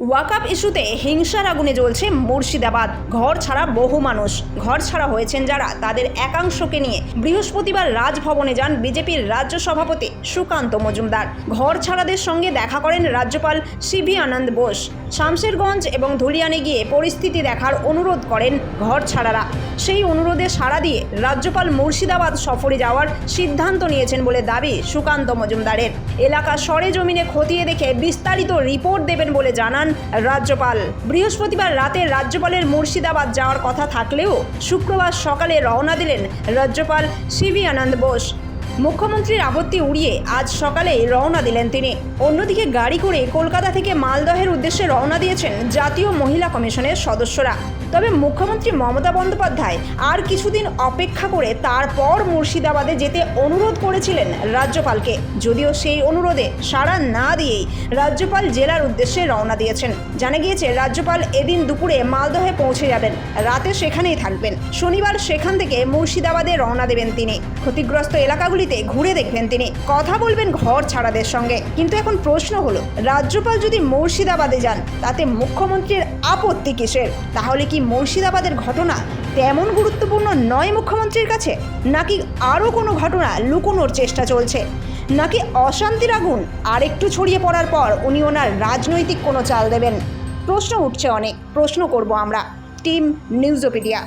ওয়াকাপ ইস্যুতে হিংসার আগুনে জ্বলছে মুর্শিদাবাদ। ঘর ছাড়া বহু মানুষ। ঘর ছাড়া হয়েছেন যারা, তাদের একাংশকে নিয়ে। বৃহস্পতিবার রাজভবনে যান বিজেপির রাজ্য সভাপতি সুকান্ত মজুমদার। ঘর ছাড়াদের সঙ্গে দেখা করেন রাজ্যপাল সিভি আনন্দ বোস। শামশেরগঞ্জ এবং ধুলিয়ানে গিয়ে পরিস্থিতি দেখার অনুরোধ করেন ঘর ছাড়ারা। সেই অনুরোধে সাড়া দিয়ে রাজ্যপাল মুর্শিদাবাদ সফরে যাওয়ার সিদ্ধান্ত নিয়েছেন বলে দাবি সুকান্ত মজুমদারের। এলাকা সরেজমিনে খতিয়ে দেখে বিস্তারিত রিপোর্ট দেবেন বলে জানান রাজ্যপাল। বৃহস্পতিবার রাতে রাজ্যপালের মুর্শিদাবাদ যাওয়ার কথা থাকলেও শুক্রবার সকালে রওনা দিলেন রাজ্যপাল সিভি আনন্দ বোস। মুখ্যমন্ত্রীর আপত্তি উড়িয়ে আজ সকালে রওনা দিলেন তিনি। অন্যদিকে গাড়ি করে কলকাতা থেকে মালদহের উদ্দেশ্যে রওনা দিয়েছেন জাতীয় মহিলা কমিশনের সদস্যরা। তবে মুখ্যমন্ত্রী মমতা বন্দ্যোপাধ্যায় আর কিছুদিন অপেক্ষা করে তারপর মুর্শিদাবাদে যেতে অনুরোধ করেছিলেন রাজ্যপালকে। যদিও সেই অনুরোধে সাড়া না দিয়েই রাজ্যপাল জেলার উদ্দেশ্যে রওনা দিয়েছেন। জানা গিয়েছে, রাজ্যপাল এদিন দুপুরে মালদহে পৌঁছে যাবেন। রাতে সেখানেই থাকবেন। শনিবার সেখান থেকে মুর্শিদাবাদে রওনা দেবেন তিনি। ক্ষতিগ্রস্ত এলাকাগুলিতে ঘুরে দেখবেন তিনি। কথা বলবেন ঘর ছাড়াদের সঙ্গে। কিন্তু এখন প্রশ্ন হলো, রাজ্যপাল যদি মুর্শিদাবাদে যান, তাতে মুখ্যমন্ত্রীর আপত্তি কিসের? তাহলে কি মুর্শিদাবাদের ঘটনা তেমন গুরুত্বপূর্ণ নয় মুখ্যমন্ত্রীর কাছে? নাকি আরও কোনো ঘটনা লুকোনোর চেষ্টা চলছে? নাকি অশান্তির আগুন আরেকটু ছড়িয়ে পড়ার পর উনি ওনার রাজনৈতিক কোনো চাল দেবেন? প্রশ্ন উঠছে অনেক। প্রশ্ন করব আমরা। Team Newsopedia.